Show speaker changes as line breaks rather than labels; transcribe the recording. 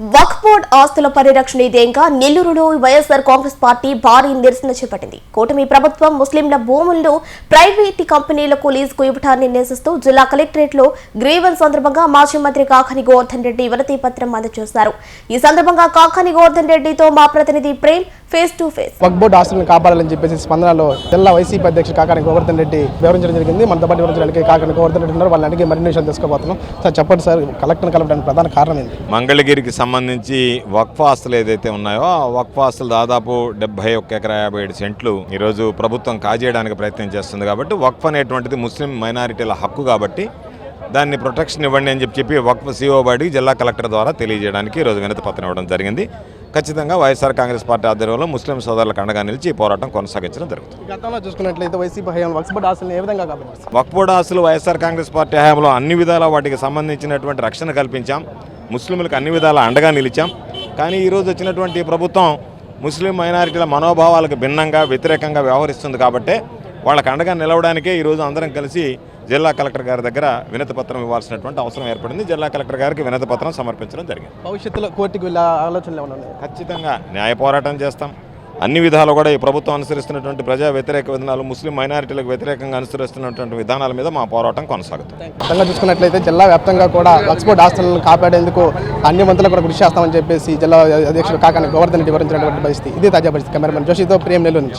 వక్ఫ్ board ఆస్తుల పరిరక్షణ ధ్యేయంగా నెల్లూరులో వైఎస్ఆర్ కాంగ్రెస్ పార్టీ భారీ నిరసన చేపట్టింది. కూటమి ప్రభుత్వం ముస్లింల భూములను ప్రైవేట్ కంపెనీలకు లీజుకు ఇవ్వటాన్ని నిరసిస్తూ జిల్లా కలెక్టరేట్లో గ్రీవెన్స్ సందర్భంగా మాజీ మంత్రి కాకాని గోవర్ధన్ రెడ్డి వినతి పత్రం అందజేశారు. ఈ సందర్భంగా కాకాని గోవర్ధన్ రెడ్డితో మా ప్రతినిధి Prem face to face.
Waqf board ఆస్తులను కాపాడాలని చెప్పేసి స్పందనలో జిల్లా వైసీపీ అధ్యక్షుడు కాకాని గోవర్ధన్ రెడ్డి వివరించడం జరిగింది. మనతో పాటు వివరించడానికి కాకాని గోవర్ధన్ రెడ్డి ఉన్నారు. వాళ్ళని అడిగి మరిన్ని విషయాలు తెలుసుకోబోతున్నాం. సార్ చెప్పండి సార్ కలెక్టర్ కలపడానికి ప్రధాన కారణం ఏంటి?
మంగళగిరికి సంబంధించి వక్ఫ్ ఆస్తులు ఏదైతే ఉన్నాయో ఆ వక్ఫ్ ఆస్తులు దాదాపు డెబ్బై ఒక్క ఎకరా యాభై ఏడు సెంట్లు ఈరోజు ప్రభుత్వం కాజేయడానికి ప్రయత్నం చేస్తుంది కాబట్టి వక్ఫ్ అనేటువంటిది ముస్లిం మైనారిటీల హక్కు కాబట్టి దాన్ని ప్రొటెక్షన్ ఇవ్వండి అని చెప్పి చెప్పి వక్ఫ్ సిఓ బాడీ జిల్లా కలెక్టర్ ద్వారా తెలియజేయడానికి ఈరోజు వినతి పత్రం ఇవ్వడం జరిగింది. ఖచ్చితంగా వైఎస్ఆర్ కాంగ్రెస్ పార్టీ ఆధ్వర్యంలో ముస్లిం సోదరులకు అండగా నిలిచి ఈ పోరాటం కొనసాగించడం జరుగుతుంది.
గతంలో చూసుకున్నట్లయితే వైసీపీ హయాం వక్స్ బోర్డు ఆస్తులను ఏ విధంగా కాపాడారు
వక్ఫ్ బోర్డు ఆస్తులు వైఎస్ఆర్ కాంగ్రెస్ పార్టీ హయాంలో అన్ని విధాల వాటికి సంబంధించినటువంటి రక్షణ కల్పించాం. ముస్లింలకు అన్ని విధాల అండగా నిలిచాం. కానీ ఈరోజు వచ్చినటువంటి ప్రభుత్వం ముస్లిం మైనారిటీల మనోభావాలకు భిన్నంగా వ్యతిరేకంగా వ్యవహరిస్తుంది కాబట్టే వాళ్ళకి అండగా నిలవడానికే ఈరోజు అందరం కలిసి జిల్లా కలెక్టర్ గారి దగ్గర వినతి పత్రం ఇవ్వాల్సినటువంటి అవసరం ఏర్పడింది. జిల్లా కలెక్టర్ గారికి వినతి పత్రం సమర్పించడం జరిగింది.
భవిష్యత్తులో కోర్టుకు వెళ్ళే ఆలోచనలు
ఖచ్చితంగా న్యాయ పోరాటం చేస్తాం. అన్ని విధాలు కూడా ఈ ప్రభుత్వం అనుసరిస్తున్నటువంటి ప్రజా వ్యతిరేక విధానాలు ముస్లిం మైనారిటీలకు వ్యతిరేకంగా అనుసరిస్తున్నటువంటి విధానాల మీద మా పోరాటం కొనసాగుతుంది.
మొత్తంగా చూసుకున్నట్లయితే జిల్లా వ్యాప్తంగా కూడా వక్స్ బోర్డు కాపాడేందుకు అన్ని మంత్రులు కూడా కృషి చేస్తామని చెప్పేసి జిల్లా అధ్యక్షుడు కాకాని గోవర్ధన్ రెడ్డి వివరించినటువంటి పరిస్థితి. ఇది తాజా పరిస్థితి. కెమెరామెన్ జోషితో ప్రేమ నెల్లూరు నుంచి.